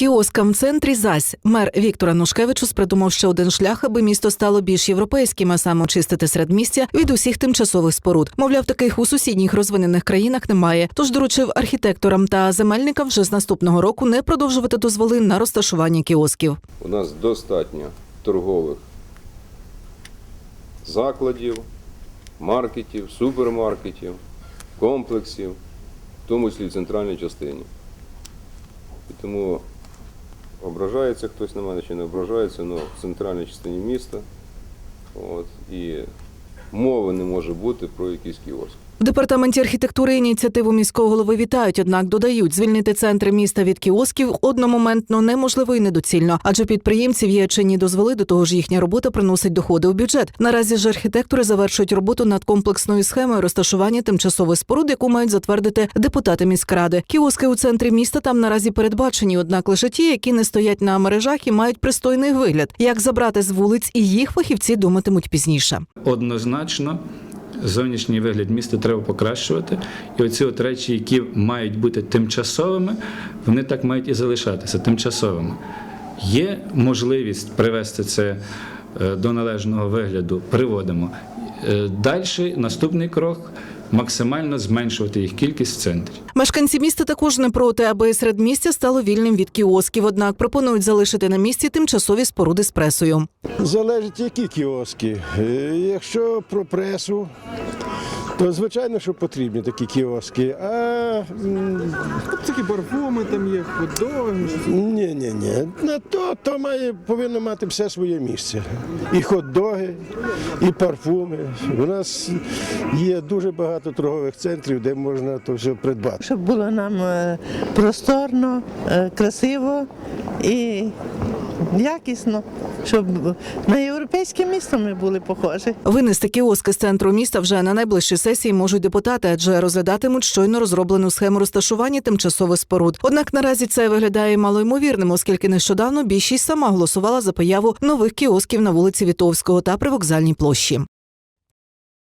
Кіоскам в центрі зась мер Віктор Анушкевичус придумав ще один шлях, аби місто стало більш європейським, а саме очистити середмістя від усіх тимчасових споруд. Мовляв, таких у сусідніх розвинених країнах немає. Тож доручив архітекторам та земельникам вже з наступного року не продовжувати дозволи на розташування кіосків. У нас достатньо торгових закладів, маркетів, супермаркетів, комплексів, в тому числі в центральній частині. І тому ображається хтось на мене чи не ображається, але в центральній частині міста. От, і мови не може бути про якийсь кіоск. В департаменті архітектури ініціативу міського голови вітають, однак додають, звільнити центри міста від кіосків одномоментно неможливо і недоцільно, адже підприємців є чинні дозволи, до того ж їхня робота приносить доходи у бюджет. Наразі ж архітектори завершують роботу над комплексною схемою розташування тимчасових споруд, яку мають затвердити депутати міськради. Кіоски у центрі міста там наразі передбачені, однак лише ті, які не стоять на мережах і мають пристойний вигляд. Як забрати з вулиць і їх фахівці думатимуть пізніше. Однозначно, зовнішній вигляд міста треба покращувати. І оці от речі, які мають бути тимчасовими, вони так мають і залишатися тимчасовими. Є можливість привести це е, до належного вигляду, приводимо. Далі наступний крок максимально зменшувати їх кількість в центрі. Мешканці міста також не проти, аби середмістя стало вільним від кіосків. Однак пропонують залишити на місці тимчасові споруди з пресою. Залежить, які кіоски. Е, Якщо про пресу, то звичайно, що потрібні такі кіоски. А м, Такі парфуми там є, ходоги. ні, ні, ні. То, то має повинно мати все своє місце. І хот-доги, і парфуми. У нас є дуже багато торгових центрів, де можна то все придбати. щоб було нам е, просторно, е, красиво і якісно, щоб на європейське місто ми були похожі. Винести кіоски з центру міста вже на найближчій сесії можуть депутати, адже розглядатимуть щойно розроблену схему розташування тимчасових споруд. Однак наразі це виглядає малоймовірним, оскільки нещодавно більшість сама голосувала за появу нових кіосків на вулиці Вітовського та привокзальній площі.